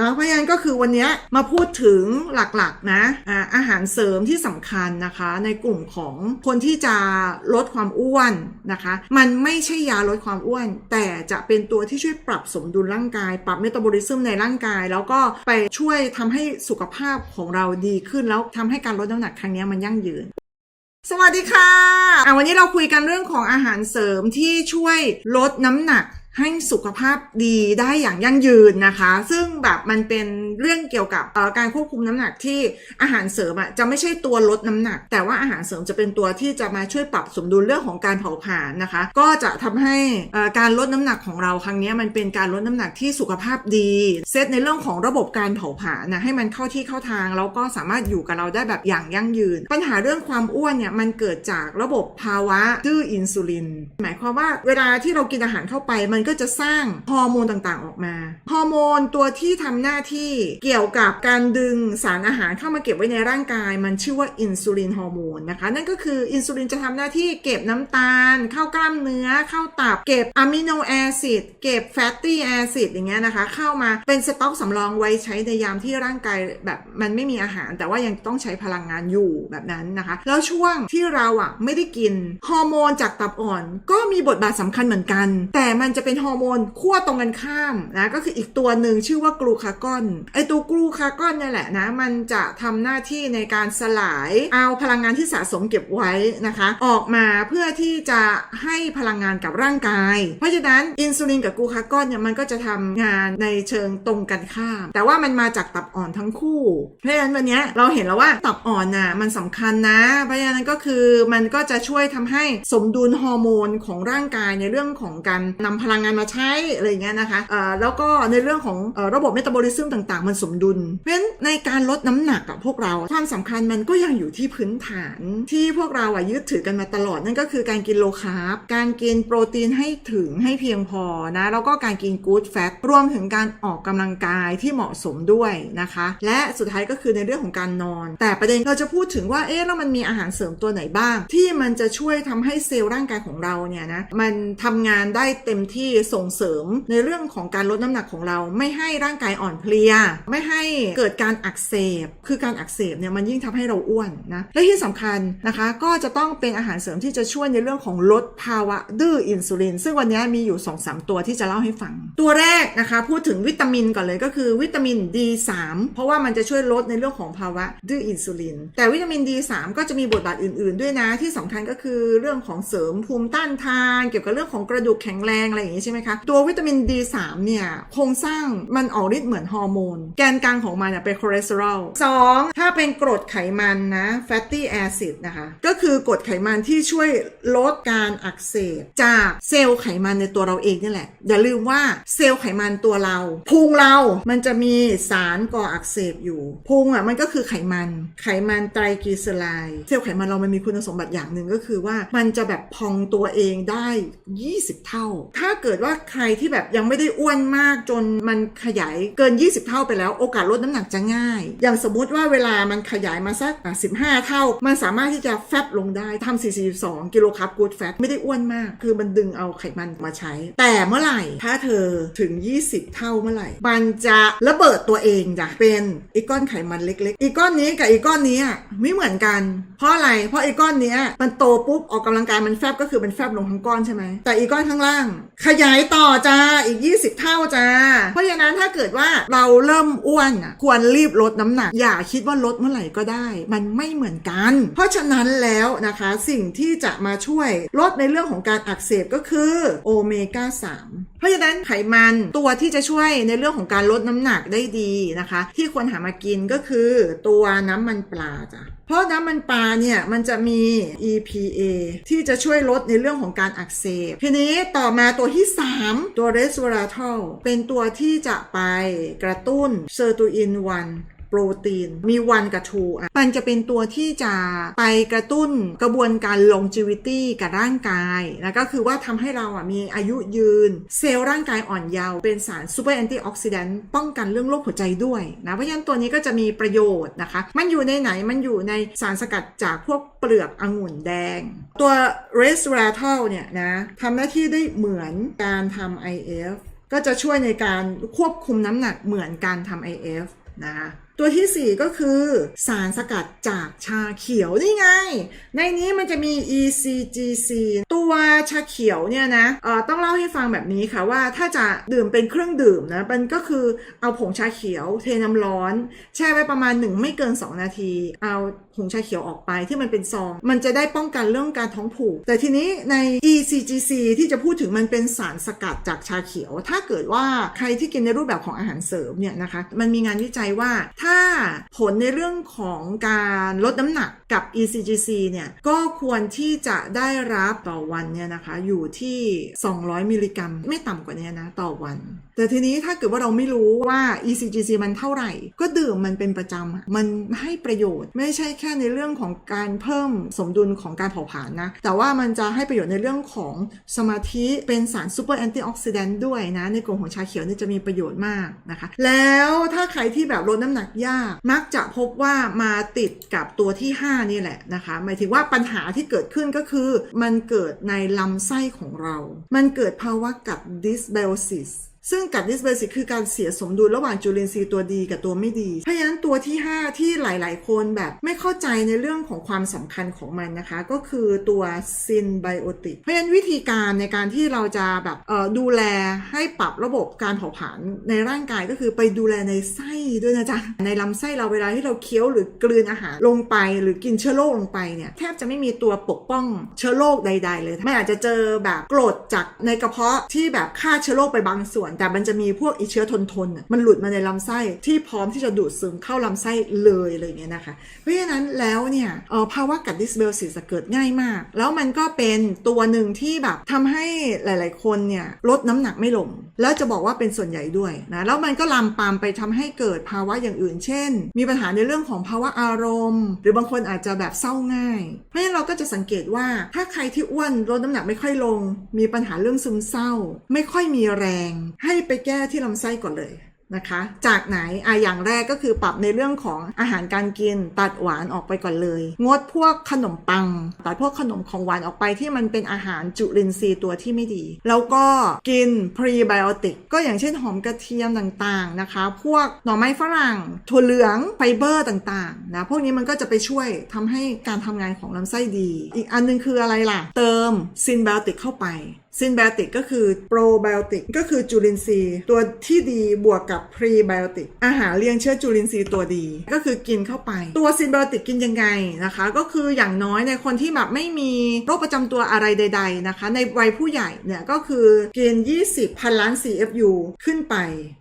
นะเพราะฉะนั้นก็คือวันนี้มาพูดถึงหลักๆนะอาอาหารเสริมที่สำคัญนะคะ ในกลุ่มของคนที่จะลดความอ้วนนะคะ มันไม่ใช่ยาลดความอ้วน แต่จะเป็นตัวที่ช่วยปรับสมดุลร่างกาย ปรับเมตาบอลิซึมในร่างกาย แล้วก็ไปช่วยทำให้สุขภาพของเราดีขึ้น แล้วทำให้การลดน้ำหนักครั้งนี้มันยั่งยืนสวัสดีค่ะอะวันนี้เราคุยกันเรื่องของอาหารเสริมที่ช่วยลดน้ำหนัก ให้สุขภาพดีได้อย่างยั่งยืนนะคะ ซึ่งแบบมันเป็นเรื่องเกี่ยวกับการควบคุมน้ำหนักที่อาหารเสริมอะจะไม่ใช่ตัวลดน้ำหนัก แต่ว่าอาหารเสริมจะเป็นตัวที่จะมาช่วยปรับสมดุลเรื่องของการเผาผลาญนะคะ ก็จะทำให้การลดน้ำหนักของเราครั้งนี้มันเป็นการลดน้ำหนักที่สุขภาพดี เซตในเรื่องของระบบการเผาผลาญนะให้มันเข้าที่เข้าทางแล้วก็สามารถอยู่กับเราได้แบบอย่างยั่งยืน ปัญหาเรื่องความอ้วนเนี่ยมันเกิดจากระบบภาวะดื้ออินซูลิน หมายความว่าเวลาที่เรากินอาหารเข้าไปมันก็จะสร้างฮอร์โมนต่างๆ ออกมา ฮอร์โมนตัวที่ทำหน้าที่เกี่ยวกับการดึงสารอาหารเข้ามาเก็บไว้ในร่างกาย มันชื่อว่าอินซูลินฮอร์โมนนะคะ นั่นก็คืออินซูลินจะทำหน้าที่เก็บน้ำตาล เข้ากล้ามเนื้อ เข้าตับ เก็บอะมิโนแอซิด เก็บแฟตตี้แอซิดอย่างเงี้ยนะคะ เข้ามาเป็นสต็อกสำรองไว้ใช้ในยามที่ร่างกายแบบมันไม่มีอาหาร แต่ว่ายังต้องใช้พลังงานอยู่แบบนั้นนะคะ แล้วช่วงที่เราอะไม่ได้กินฮอร์โมนจากตับอ่อน ก็มีบทบาทสำคัญเหมือนกัน แต่มันจะเป็นฮอร์โมนขั้วตรงกันข้ามนะก็คืออีกตัวหนึ่งชื่อว่ากลูคากอนไอตัวกลูคากอนเนี่ยแหละนะมันจะทำหน้าที่ในการสลายเอาพลังงานที่สะสมเก็บไว้นะคะ ออกมาเพื่อที่จะให้พลังงานกับร่างกาย เพราะฉะนั้นอินซูลินกับกลูคากอนเนี่ยมันก็จะทำงานในเชิงตรงกันข้าม แต่ว่ามันมาจากตับอ่อนทั้งคู่ เพราะฉะนั้นวันนี้เราเห็นแล้วว่าตับอ่อนน่ะมันสำคัญนะ เพราะฉะนั้นก็คือมันก็จะช่วยทำให้สมดุลฮอร์โมนของร่างกายในเรื่องของการนำพลังงานมาใช้อะไรอย่างเงี้ยนะคะเอ่อแล้วก็ในเรื่องของอระบบเมตาบอลิซึมต่างๆ มันสมดุล เพราะฉะนั้นในการลดน้ำหนักอะพวกเราความสำคัญมันก็ยังอยู่ที่พื้นฐานที่พวกเราอะยึดถือกันมาตลอดนั่นก็คือการกินโลคาร์บการกินโปรตีนให้ถึงให้เพียงพอนะแล้วก็การกินกู๊ดแฟตรวมถึงการออกกำลังกายที่เหมาะสมด้วยนะคะ และสุดท้ายก็คือในเรื่องของการนอน แต่ประเด็นเราจะพูดถึงว่าเอ๊ะแล้วมันมีอาหารเสริมตัวไหนบ้าง ที่มันจะช่วยทำให้เซลล์ร่างกายของเราเนี่ยนะมันทำงานได้เต็มที่ส่งเสริมในเรื่องของการลดน้ำหนักของเรา ไม่ให้ร่างกายอ่อนเพลีย ไม่ให้เกิดการอักเสบ คือการอักเสบเนี่ยมันยิ่งทำให้เราอ้วนนะและที่สำคัญนะคะก็จะต้องเป็นอาหารเสริมที่จะช่วยในเรื่องของลดภาวะดื้ออินซูลิน ซึ่งวันนี้มีอยู่ 2-3 ตัวที่จะเล่าให้ฟัง ตัวแรกนะคะพูดถึงวิตามินก่อนเลยก็คือวิตามิน D3 เพราะว่ามันจะช่วยลดในเรื่องของภาวะดื้ออินซูลิน แต่วิตามิน D3 ก็จะมีบทบาทอื่น ๆ ด้วยนะที่สำคัญก็คือเรื่องของเสริมภูมิต้านทาน เกี่ยวกับเรื่องของกระดูกแข็งแรงอะไรอย่างนี้ใช่ไหมคะ ตัววิตามิน D3 เนี่ยโครงสร้างมันออกฤทธิ์เหมือนฮอร์โมน แกนกลางของมันเนี่ยเป็นคอเลสเตอรอลสองถ้าเป็นกรดไขมันนะ fatty acid นะคะ ก็คือกรดไขมันที่ช่วยลดการอักเสบจากเซลล์ไขมันในตัวเราเองนี่แหละ อย่าลืมว่าเซลล์ไขมันตัวเราพุงเรา มันจะมีสารก่ออักเสบอยู่พุงอะมันก็คือไขมัน ไขมันไตรกลีเซอไรด์เซลล์ไขมันเรามันมีคุณสมบัติอย่างหนึ่งก็คือว่ามันจะแบบพองตัวเองได้ 20 เท่า ถ้าเเกิดว่าใครที่แบบยังไม่ได้อ้วนมากจนมันขยายเกิน 20 เท่าไปแล้ว โอกาสลดน้ำหนักจะง่าย อย่างสมมุติว่าเวลามันขยายมาสัก 15 เท่า มันสามารถที่จะแฟบลงได้ทำ42 กิโลคาร์บกูดแฟตไม่ได้อ้วนมาก คือมันดึงเอาไขมันมาใช้ แต่เมื่อไหร่ถ้าเธอถึง 20 เท่าเมื่อไหร่ มันจะระเบิดตัวเองจ้ะเป็นอีก้อนไขมันเล็กๆ อีก้อนนี้กับอีก้อนนี้ไม่เหมือนกัน เพราะอะไร เพราะอีก้อนนี้มันโตปุ๊บออกกำลังกายมันแฟบก็คือมันแฟบลงทั้งก้อนใช่ไหมแต่อีก้อนข้างล่างขยายต่อจ้าอีก 20 เท่าจ้า เพราะฉะนั้นถ้าเกิดว่าเราเริ่มอ้วนอะควรรีบลดน้ำหนัก อย่าคิดว่าลดเมื่อไหร่ก็ได้ มันไม่เหมือนกัน เพราะฉะนั้นแล้วนะคะสิ่งที่จะมาช่วยลดในเรื่องของการอักเสบก็คือโอเมก้า3เพราะฉะนั้นไขมันตัวที่จะช่วยในเรื่องของการลดน้ำหนักได้ดีนะคะ ที่ควรหามากินก็คือตัวน้ำมันปลาจ้ะ เพราะน้ำมันปลาเนี่ยมันจะมี EPA ที่จะช่วยลดในเรื่องของการอักเสบ ทีนี้ต่อมาตัวที่ 3 ตัว resveratrol เป็นตัวที่จะไปกระตุ้นเซอร์ตูอิน1 รตีน มีวันกับทูอะมันจะเป็นตัวที่จะไปกระตุ้นกระบวนการ longevity กับร่างกายนะก็คือว่าทำให้เราอะมีอายุยืน เซลล์ร่างกายอ่อนเยาว์เป็นสารซูเปอร์แอนตี้ออกซิแดนต์ป้องกันเรื่องโรคหัวใจด้วยนะเพราะฉะนั้นตัวนี้ก็จะมีประโยชน์นะคะ มันอยู่ในไหนมันอยู่ในสารสกัดจากพวกเปลือกองุ่นแดง ตัว resveratrol เนี่ยนะทำหน้าที่ได้เหมือนการทำ IF ก็จะช่วยในการควบคุมน้ำหนักเหมือนการทำ IF นะคะ ตัวที่ 4 ก็คือสารสกัดจากชาเขียวนี่ไง ในนี้มันจะมี ECGC ตัวชาเขียวเนี่ยนะเอ่อต้องเล่าให้ฟังแบบนี้ค่ะว่าถ้าจะดื่มเป็นเครื่องดื่มนะมันก็คือเอาผงชาเขียว เทน้ำร้อน แช่ไว้ประมาณ 1 ไม่เกิน 2 นาที เอาผงชาเขียวออกไปที่มันเป็นซอง มันจะได้ป้องกันเรื่องการท้องผูก แต่ทีนี้ใน ECGC ที่จะพูดถึงมันเป็นสารสกัดจากชาเขียว ถ้าเกิดว่าใครที่กินในรูปแบบของอาหารเสริมเนี่ยนะคะมันมีงานวิจัยว่าถ้า้าผลในเรื่องของการลดน้ำหนักกับ ECGC เนี่ยก็ควรที่จะได้รับต่อวันเนี่ยนะคะอยู่ที่ 200 มิลลิกรัม ไม่ต่ำกว่านี้นะต่อวัน แต่ทีนี้ถ้าเกิดว่าเราไม่รู้ว่า ECGC มันเท่าไหร่ ก็ดื่มมันเป็นประจำมันให้ประโยชน์ไม่ใช่แค่ในเรื่องของการเพิ่มสมดุลของการเผาผลาญนะ แต่ว่ามันจะให้ประโยชน์ในเรื่องของสมาธิเป็นสารซูเปอร์แอนตี้ออกซิแดนต์ด้วยนะ ในกลุ่มของชาเขียวนี่จะมีประโยชน์มากนะคะ แล้วถ้าใครที่แบบลดน้ำหนักยาก มักจะพบว่ามาติดกับตัวที่ 5 นี่แหละนะคะ หมายถึงว่าปัญหาที่เกิดขึ้นก็คือ มันเกิดในลำไส้ของเรา มันเกิดภาวะกัดดิสไบโอซิสซึ่งกัดดิสเบสิกคือการเสียสมดุลระหว่างจุลินทรีย์ตัวดีกับตัวไม่ดี เพราะฉะนั้นตัวที่ 5 ที่หลาย ๆ คนแบบไม่เข้าใจในเรื่องของความสำคัญของมันนะคะ ก็คือตัวซินไบโอติก เพราะฉะนั้นวิธีการในการที่เราจะแบบดูแลให้ปรับระบบการเผาผลาญในร่างกายก็คือไปดูแลในไส้ ด้วยนะจ๊ะ ในลำไส้เราเวลาที่เราเคี้ยวหรือกลืนอาหารลงไปหรือกินเชื้อโรคลงไปเนี่ยแทบจะไม่มีตัวปกป้องเชื้อโรคใด ๆ เลยไม่อาจจะเจอแบบกรดจากในกระเพาะที่แบบฆ่าเชื้อโรคไปบางส่วน แต่มันจะมีพวกอีเชื้อทนทนๆน่ะมันหลุดมาในลำไส้ที่พร้อมที่จะดูดซึมเข้าลำไส้เลยอะไรอย่างเงี้ยนะคะ เพราะฉะนั้นแล้วเนี่ยออภาวะกัดดิสเบลซิสเกิดง่ายมาก แล้วมันก็เป็นตัวหนึ่งที่แบบทำให้หลาย ๆ คนเนี่ยลดน้ำหนักไม่ลง แล้วจะบอกว่าเป็นส่วนใหญ่ด้วยนะแล้วมันก็ลามปามไปทำให้เกิดภาวะอย่างอื่น เช่น มีปัญหาในเรื่องของภาวะอารมณ์ หรือบางคนอาจจะแบบเศร้าง่าย เพราะฉะนั้นเราก็จะสังเกตว่าถ้าใครที่อ้วนลดน้ำหนักไม่ค่อยลง มีปัญหาเรื่องซึมเศร้า ไม่ค่อยมีแรง ให้ไปแก้ที่ลำไส้ก่อนเลย นะคะ จากไหนอะอย่างแรกก็คือปรับในเรื่องของอาหารการกินตัดหวานออกไปก่อนเลย งดพวกขนมปัง ตัดพวกขนมของหวานออกไปที่มันเป็นอาหารจุลินทรีย์ตัวที่ไม่ดี แล้วก็กินพรีไบโอติกก็อย่างเช่นหอมกระเทียมต่างๆนะคะ พวกหน่อไม้ฝรั่งถั่วเหลืองไฟเบอร์ต่างๆนะพวกนี้มันก็จะไปช่วยทำให้การทำงานของลำไส้ดี อีกอันนึงคืออะไรล่ะ เติมซินไบโอติกเข้าไป ซินไบโอติกก็คือโปรไบโอติกก็คือจุลินทรีย์ ตัวที่ดีบวกกับพรีไบโอติกอาหารเลี้ยงเชื้อจุลินทรีย์ตัวดี ก็คือกินเข้าไป ตัวซินไบโอติกกินยังไงนะคะ ก็คืออย่างน้อยในคนที่แบบไม่มีโรคประจำตัวอะไรใด ๆนะคะ ในวัยผู้ใหญ่เนี่ยก็คือกิน20 พันล้าน CFU ขึ้นไป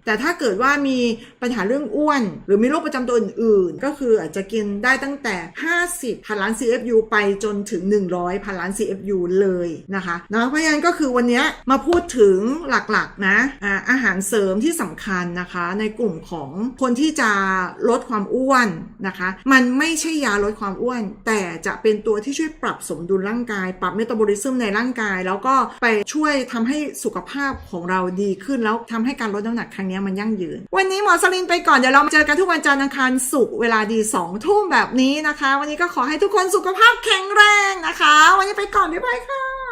แต่ถ้าเกิดว่ามีปัญหาเรื่องอ้วน หรือมีโรคประจำตัวอื่น ๆ ก็คืออาจจะกินได้ตั้งแต่ 50 พันล้าน CFU ไปจนถึง 100 พันล้าน CFU เลยนะคะนะเพราะฉะนั้นก็คือือวันนี้มาพูดถึงหลักๆนะอาหารเสริมที่สำคัญนะคะ ในกลุ่มของคนที่จะลดความอ้วนนะคะ มันไม่ใช่ยาลดความอ้วน แต่จะเป็นตัวที่ช่วยปรับสมดุลร่างกาย ปรับเมตาบอลิซึมในร่างกาย แล้วก็ไปช่วยทำให้สุขภาพของเราดีขึ้นแล้วทำให้การลดน้ำหนักครั้งนี้มันยั่งยืน วันนี้หมอสลินไปก่อน เดี๋ยวเราเจอกันทุกวันจันทร์อังคารศุกร์เวลาดี2ทุ่มแบบนี้นะคะ วันนี้ก็ขอให้ทุกคนสุขภาพแข็งแรงนะคะ วันนี้ไปก่อนบ๊ายบายค่ะ